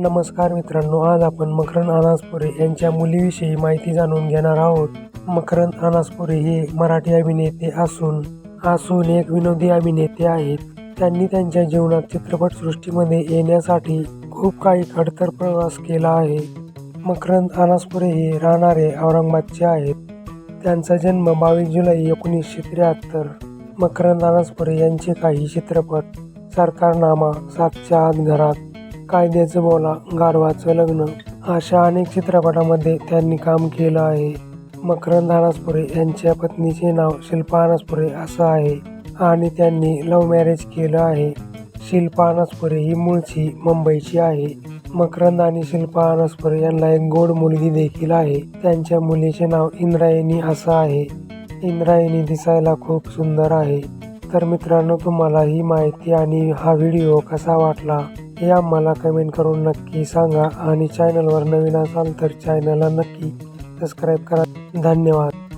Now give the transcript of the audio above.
नमस्कार मित्रांनो आज आपण मकरंद अनासपुरे यांच्या मुलीविषयी माहिती जाणून घेणार आहोत. मकरंद अनासपुरे हे मराठी अभिनेते असून असून एक विनोदी अभिनेते आहेत. त्यांनी त्यांच्या जीवनात चित्रपटसृष्टीमध्ये येण्यासाठी खूप काही खडतर प्रवास केला आहे. मकरंद अनासपुरे हे राहणारे औरंगाबादचे आहेत. त्यांचा जन्म बावीस जुलै एकोणीसशे त्र्याहत्तर. मकरंद अनासपुरे यांचे काही चित्रपट सरकारनामा सातच्या आत घरात कायद्याचं बोला गारवाचं लग्न. अशा अनेक चित्रपटामध्ये त्यांनी काम केलं आहे. मकरंद अनासपुरे यांच्या पत्नीचे नाव शिल्पा अनासपुरे असं आहे आणि त्यांनी लव्ह मॅरेज केलं आहे. शिल्पा अनासपुरे ही मूळची मुंबईची आहे. मकरंद आणि शिल्पा अनासपुरे यांना एक गोड मुलगी देखील आहे. त्यांच्या मुलीचे नाव इंद्रायणी असं आहे. इंद्रायणी दिसायला खूप सुंदर आहे. तर मित्रांनो तुम्हाला ही माहिती आणि हा व्हिडिओ कसा वाटला? हे आम्हाला कमेंट करून नक्की सांगा. आणि चॅनलवर नवीन असाल तर चॅनलला नक्की सबस्क्राईब करा. धन्यवाद.